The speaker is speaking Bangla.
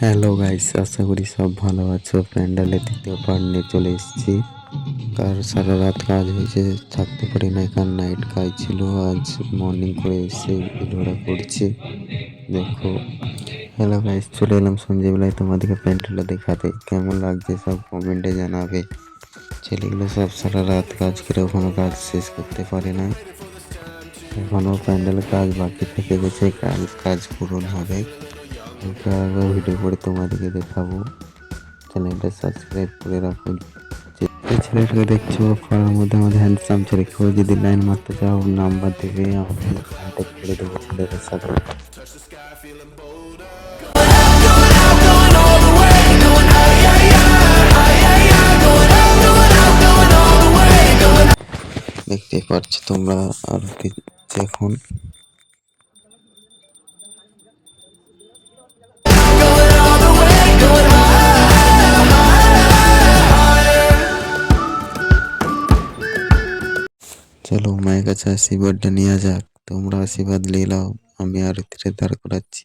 হ্যালো গাইস আশা করি সব ভালো আছো। প্যান্ডেলের দ্বিতীয় পার্ট নিয়ে চলে এসেছি। কার সারা রাত কাজ হয়েছে থাকতে পারি না কার নাইট কাজ ছিল আজ মর্নিং করে এসে ভিডিওটা করছি। দেখো। হ্যালো গাইস চলে এলাম সন্ধ্যেবেলায় তোমাদেরকে প্যান্ডেলটা দেখাতে। কেমন লাগছে সব কমেন্টে জানাবে। ছেলেগুলো সব সারা রাত কাজ করে ওখানে কাজ শেষ করতে পারে না। এখনও প্যান্ডেলের কাজ বাকি থেকে গেছে, কাল কাজ পূরণ হবে। হালকা হালকা ভিডিও করে তোমাদেরকে দেখাবো চ্যানেলটা সাবস্ক্রাইব করে রাখো যে এই ছেলেটাকে দেখছো পাড়ার মধ্যে আমাদের হ্যান্ডসাম ছেলে কেউ যদি লাইন মারতে চাও নাম্বার দেবে আমাকে কন্ট্যাক্ট করে দেবো ছেলেটার সাথে দেখতে পাচ্ছ তোমরা আর এখন চলো মায়ের কাছে আশীর্বাদটা নেওয়া যাক। তোমরা আশীর্বাদ নিয়ে নাও, আমি আর ধীরে দাঁড় করাচ্ছি